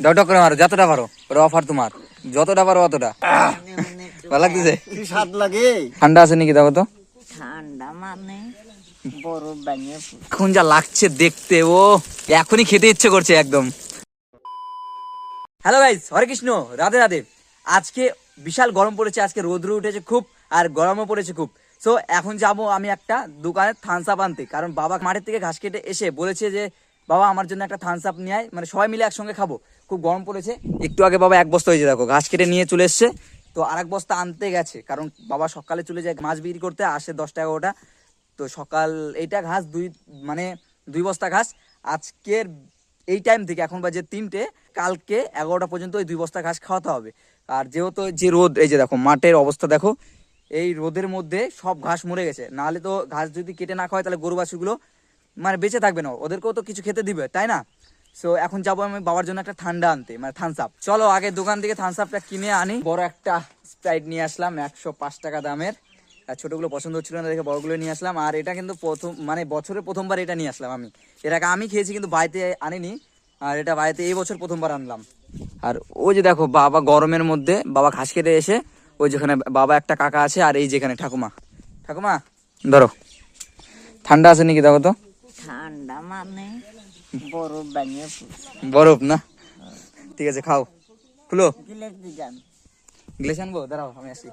দাও করে মারো যতটা পারো। ওটা অফার তোমার। যতটা পারো অতটা। ভালো লাগতেছে? কি স্বাদ লাগে? ঠান্ডা আছে নাকি দেখো তো? ঠান্ডা মানে এখন যা লাগছে দেখতে ও এখনই খেতে ইচ্ছে করছে একদম। Hello guys Hare Krishna Radhe Radhe. আজকে বিশাল গরম পড়েছে আজকে রোদ্র উঠেছে খুব আর গরমও পড়েছে খুব। সো এখন যাব আমি একটা দোকানে থামস আপ আনতে কারণ বাবা মাঠের থেকে ঘাস কেটে এসে বলেছে যে বাবা, আমার জন্য একটা থামস আপ নিয়ে মানে সবাই মিলে একসঙ্গে খাব। খুব গরম পড়েছে। একটু আগে বাবা এক বস্তা হয়েছে দেখো ঘাস কেটে নিয়ে চলে এসছে। তো আর এক বস্তা আনতে গেছে। কারণ বাবা সকালে চলে যায় মাছ বিক্রি করতে, আসে দশটা এগারোটা। তো সকাল এইটা ঘাস, দুই মানে দুই বস্তা ঘাস। আজকের এই টাইম থেকে এখন বাজে তিনটে। কালকে এগারোটা পর্যন্ত ওই দুই বস্তা ঘাস খাওয়াতে হবে। আর যেহেতু যে রোদ, এই যে দেখো, মাঠের অবস্থা দেখো। এই রোদের মধ্যে সব ঘাস মরে গেছে। নাহলে তো ঘাস যদি কেটে না খাওয়ায়, তাহলে গরু বাছুরগুলো মানে বেঁচে থাকবে না ওদেরকেও তো কিছু খেতে দিবে তাই না? সো এখন যাব আমি বাবার জন্য একটা ঠান্ডা আনতে মানে থামস আপ চলো আগে দোকান থেকে থামস আপটা কিনে আনি। বড় একটা স্প্রাইট নিয়ে আসলাম একশো পাঁচ টাকা দামের। আর ছোটগুলো পছন্দ হচ্ছিল না দেখে বড়গুলো নিয়ে আসলাম। আর এটা কিন্তু প্রথম মানে বছরে প্রথমবার এটা নিয়ে আসলাম আমি। এর আগে আমি খেয়েছি কিন্তু বাড়িতে আনিনি। আর এটা বাড়িতে এই বছর প্রথমবার আনলাম। আর ওই যে দেখো বাবা গরমের মধ্যে বাবা ঘাস কেটে এসে ওই যেখানে বাবা একটা কাকা আছে আর এই যেখানে ঠাকুমা। ঠাকুমা? ধরো। ঠান্ডা আছে নাকি দেখো তো? ঠান্ডা মানে বরফ বানিয়ে বরফ না? ঠিক আছে খাও। খুলো। গ্লেস আনব? দাঁড়াও আমি আসি।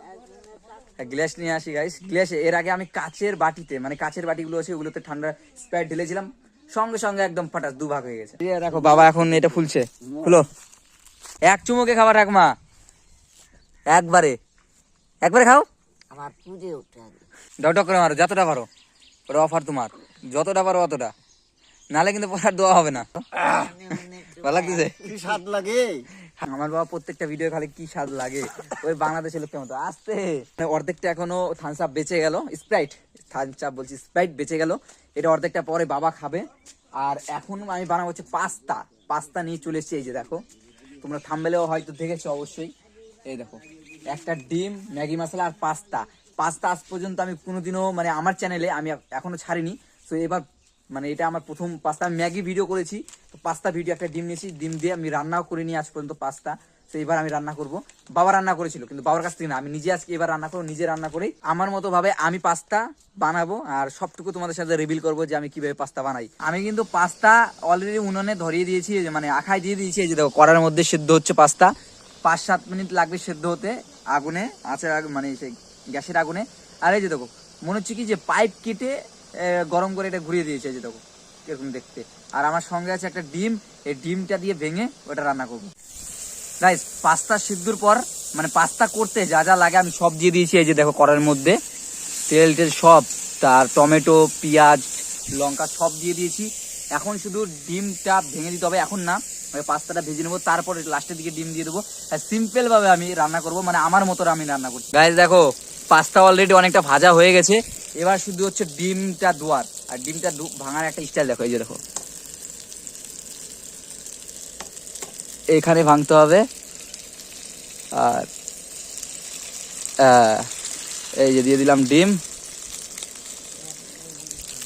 গ্লাস নিয়ে আসি গাইস গ্লাস এর আগে আমি কাচের বাটিতে মানে কাচের বাটিগুলো আছে ওগুলোতে ঠান্ডা স্প্রাইট ঢেলেছিলাম সঙ্গে সঙ্গে একদম ফাটাস দু ভাগ হয়ে গেছে। দেখো বাবা এখন এটা ফুলছে। খুলো। এক চুমুকে খাবার রাখমা একবারে। একবারে খাও। আমার পুজো উঠে টক করে মারো যতটা পারো। ওটা অফার তোমার। যতটা পারো অতটা। নালে কিন্তু পরে আর দেওয়া হবে না। ভালো লাগতেছে? কি স্বাদ লাগে? আমার বাবা প্রত্যেকটা ভিডিও খালি কি স্বাদ লাগে। ওই বাংলাদেশের লোকের মতো। আসতে। মানে অর্ধেকটা এখনও থামস আপ বেঁচে গেল। স্প্রাইট থামস আপ বলছি স্প্রাইট বেঁচে গেল। এটা অর্ধেকটা পরে বাবা খাবে। আর এখন আমি বানাবো হচ্ছে পাস্তা। পাস্তা নিয়ে চলে এসেছি এই যে দেখো। তোমরা থামবেলেও হয়তো দেখেছ অবশ্যই। এই দেখো। একটা ডিম ম্যাগি মশলা আর পাস্তা। পাস্তা আজ পর্যন্ত আমি কোনোদিনও মানে আমার চ্যানেলে আমি এখনও ছাড়িনি। তো এবার মানে এটা আমার প্রথম পাস্তা আমি ম্যাগি ভিডিও করেছি, তো পাস্তা ভিডিও একটা ডিম নিয়েছি। ডিম দিয়ে আমি রান্নাও করে নিয়ে আজ পর্যন্ত পাস্তা তো এবার আমি রান্না করব। বাবা রান্না করেছিল, কিন্তু বাবার কাছ থেকে না। আমি নিজে আজকে এবার রান্না করব, নিজে রান্না করেই। আমার মতো ভাবে আমি পাস্তা বানাবো আর সবটুকু তোমাদের সাথে রিভিল করব যে আমি কীভাবে পাস্তা বানাই। আমি কিন্তু পাস্তা অলরেডি উনুনে ধরিয়ে দিয়েছি মানে আখায় দিয়ে দিয়েছি যে দেখো, কড়ার মধ্যে সেদ্ধ হচ্ছে পাস্তা পাঁচ সাত মিনিট লাগবে সেদ্ধ হতে আগুনে আছে মানে সেই গ্যাসের আগুনে। আর এই যে দেখো, মনে হচ্ছে কি যে পাইপ কেটে গরম করে এটা ঘুরিয়ে দিয়েছে যে দেখো এরকম দেখতে। আর আমার সঙ্গে আছে একটা ডিম, এই ডিমটা দিয়ে ভেঙে ওটা রান্না করব। গাইস পাস্তা সিদ্ধুর পর মানে পাস্তা করতে যা যা লাগে আমি সব দিয়ে দিয়েছি, এই যে দেখো কড়ার মধ্যে। তেল টেল সব, তার টমেটো, পেঁয়াজ, লঙ্কা সব দিয়ে দিয়েছি। এখন শুধু ডিমটা ভেঙে দিতে হবে, এখন না। ওই পাস্তাটা ভেজে নেব, তারপরে লাস্টের দিকে ডিম দিয়ে দেবো। সিম্পল ভাবে আমি রান্না করব মানে আমার মতো আমি রান্না করছি। গাইস দেখো পাস্তা অলরেডি অনেকটা ভাজা হয়ে গেছে। এবার শুধু হচ্ছে ডিমটা দোয়ার আর ডিমটা ভাঙার একটা স্টাইল দেখো, এই যে দেখো। এখানে ভাঙতে হবে। আর এই যে দিয়ে দিলাম ডিম।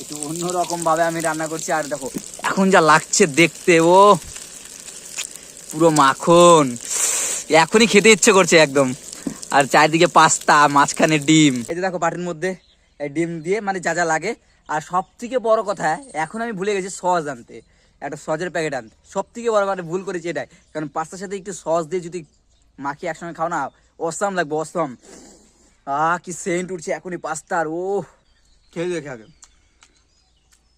একটু অন্যরকম ভাবে আমি রান্না করছি। আর দেখো, এখন যা লাগছে দেখতে, ও! পুরো মাখন। এখনই খেতে ইচ্ছে করছে একদম। আর চারিদিকে পাস্তা মাঝখানে ডিম। এই যে দেখো বাটির মধ্যে এই ডিম দিয়ে মানে যা যা লাগে। আর সব থেকে বড় কথা এখন আমি ভুলে গেছি সস আনতে। একটা সজের প্যাকেট আনতে। সব থেকে বড় মানে ভুল করেছি এটাই। কারণ পাস্তার সাথে একটু সস দিয়ে যদি মাখিয়ে একসঙ্গে খাও না অসাম লাগবে অসাম। আহ কি সেন্ট উঠছে এখনই পাস্তার ও খেয়ে দেখে আগে।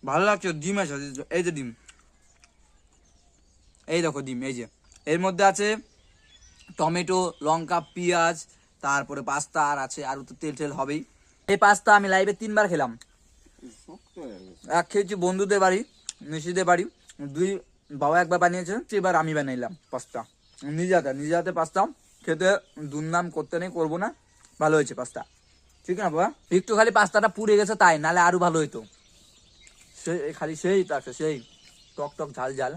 ভালো লাগছে ডিম আছে এই যে ডিম। এই দেখো ডিম এই যে। এর মধ্যে আছে টমেটো লঙ্কা পেঁয়াজ তারপরে পাস্তা আর আছে আর তো তেল টেল হবেই। এই পাস্তা আমি লাইভে তিনবার খেলাম। এক খেয়েছি বন্ধুদের বাড়ি মিশিদের বাড়ি। দুই বাবা একবার বানিয়েছে এবার আমি বানাইলাম পাস্তা। নিজে হাতে নিজে হাতে পাস্তা, খেতে দুর্নাম করতে নেই, করব না। ভালো হয়েছে পাস্তা। ঠিক না বাবা? একটু খালি পাস্তাটা পুড়ে গেছে তাই, নালে আরও ভালো হইতো। সেই, খালি সেই তাকে সেই, টক টক ঝাল ঝাল।